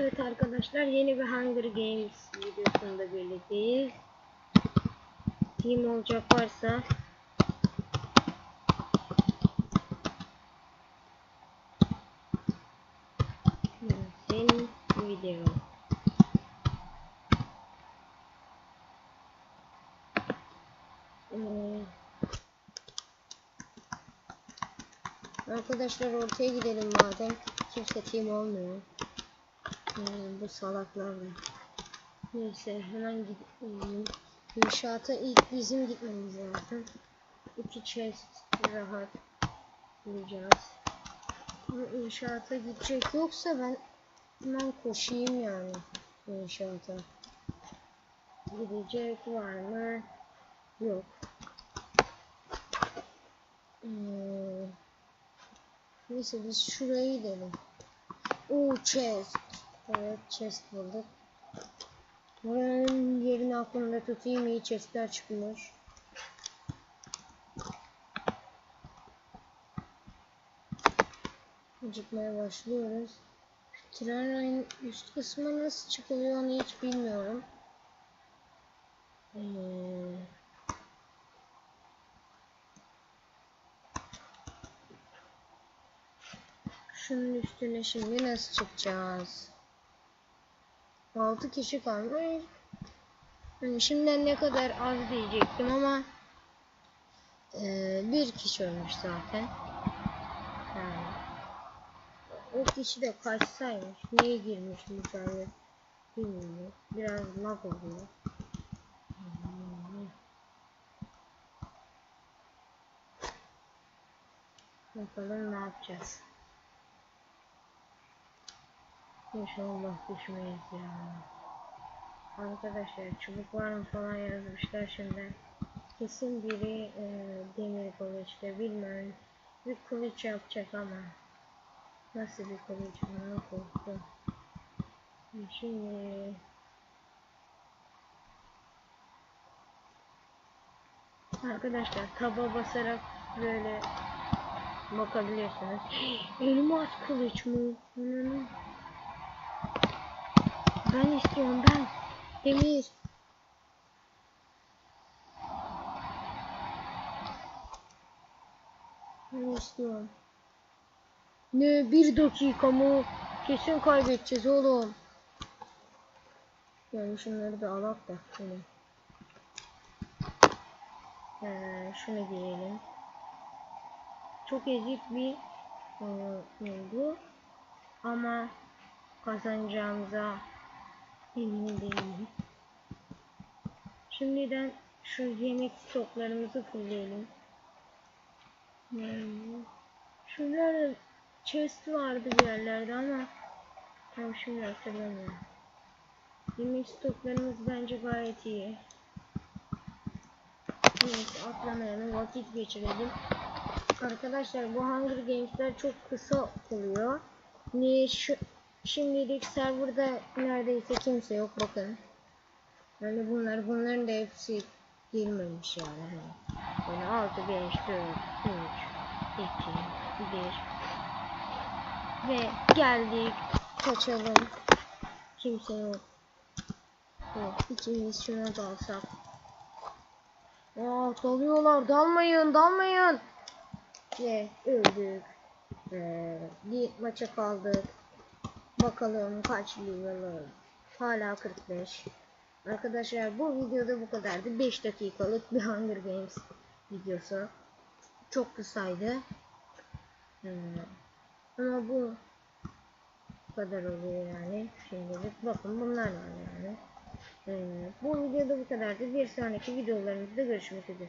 Evet arkadaşlar yeni bir Hunger Games videosunda birlikteyiz. Team olacak varsa senin video. Ee, Arkadaşlar ortaya gidelim madem. Kimse team olmuyor. Hmm, bu salaklarla. Neyse hemen gidelim. İnşaata ilk bizim gitmemiz lazım. İki chest rahat bulacağız. Ama inşaata gidecek yoksa ben hemen koşayım yani inşaata. Gidecek var mı? Yok. Hmm. Neyse biz şuraya gidelim. Oo chest. Evet chest bulduk. Buranın yerini aklımda tutayım iyi chestler çıkmış. Acıkmaya başlıyoruz. Tren üst kısmı nasıl çıkılıyor onu hiç bilmiyorum. Ee, şunun üstüne şimdi nasıl çıkacağız? 6 kişi kalmış. Yani şimdiden ne kadar az diyecektim ama e, bir kişi ölmüş zaten. Yani, o kişi de kaçsaymış. Niye girmiş mücadele bilmiyorum. Biraz lag oluyor. Bakalım ne yapacağız. İnşallah düşmeyiz ya. Arkadaşlar çubuk falan yazmışlar şimdi. Kesin biri e, demir kılıçta bilmem bir kılıç yapacak ama nasıl bir kılıç bana korktum. Şimdi Arkadaşlar taba basarak böyle bakabiliyorsunuz. Elmas kılıç mı? Hmm. Ben istiyorum ben. Demir. Ben istiyorum. Ne bir dakika mı? Kesin kaybedeceğiz oğlum. Yani şunları da alak da şunu. Ee, şunu giyelim. Çok ezik bir e, bu ama kazanacağımıza emin değilim. Şimdiden şu yemek stoklarımızı fulleyelim. Hmm. Şunlarda chest vardı bir yerlerde ama tam şimdi hatırlamıyorum. Yemek stoklarımız bence gayet iyi. Neyse atlamayalım vakit geçirelim. Arkadaşlar bu Hunger Games'ler çok kısa oluyor. Niye şu şimdilik serverda neredeyse kimse yok bakın. Yani bunlar bunların da hepsi girmemiş yani. Yani 6 5 4 3 2 1 ve geldik kaçalım. Kimse yok. Evet, ikimiz şuna dalsak. Aa, dalıyorlar dalmayın dalmayın. Ve öldük. Ee, bir maça kaldık. Bakalım kaç level Hala 45. Arkadaşlar bu videoda bu kadardı. 5 dakikalık bir Hunger Games videosu. Çok kısaydı. Ee, ama bu kadar oluyor yani. Şimdilik bakın bunlar var yani. Ee, bu videoda bu kadardı. Bir sonraki videolarımızda görüşmek üzere.